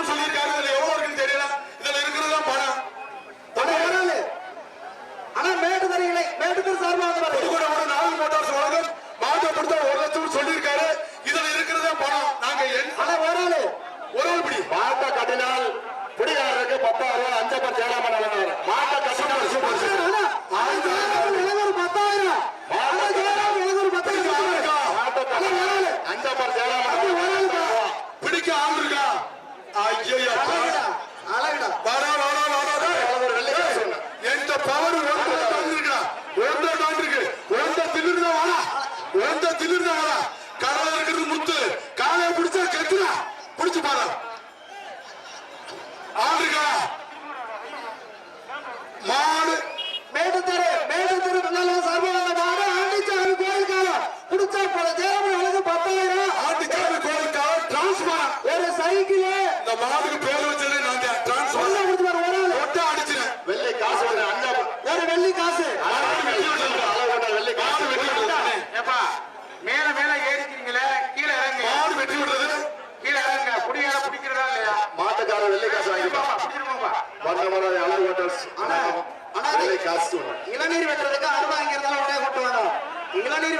எவ்வளவு சொல்லியிருக்காங்க இதுல எவ்வளவு இருக்குன்னு தெரியல. இதுல இருக்கிறதா பணம் ஆனா மேட்டுதரைகளை மேட்டுதர் சார்பாக பொதுக்கூட ஒரு நாலு மோட்டார்ஸ் வழங்கும். மாவட்டப்படுத்த ஒரு லட்சம் சொல்லியிருக்காரு. இதுல இருக்கிறது பணம் நாங்க ஆனா ஒரு ஒரு ஆள் பிடி. மாவட்ட கட்டினால் பிடிக்காரருக்கு பத்தாயிரம் ரூபாய் அஞ்சு வர முத்து. காலையை பிடிச்சா கத்துனா பிடிச்சு பாரு. ஆள் மாடு. மேடு தெரு மேடு தெரு பண்ணலாம் சார்பா அந்த மாடு. ஆண்டிச்சாரு கோயில் காலம் பிடிச்சா போல. தேவன் அழகு பத்தாயிரம் ஆண்டிச்சாரு கோயில் காலம் டிரான்ஸ்பார் ஒரு சைக்கிள் வெள்ளை காசு அண்ணா. ஒரு வெள்ளி காசு. மாட்டுக்கார வெள்ளை காசு வாங்கிப்பா வந்த முறை அழகு ஆனா வெள்ளை காசு இளநீர் வெட்டுறதுக்கு அருவா இங்க இருந்தாலும் உடனே கொண்டு வரோம் இளநீர்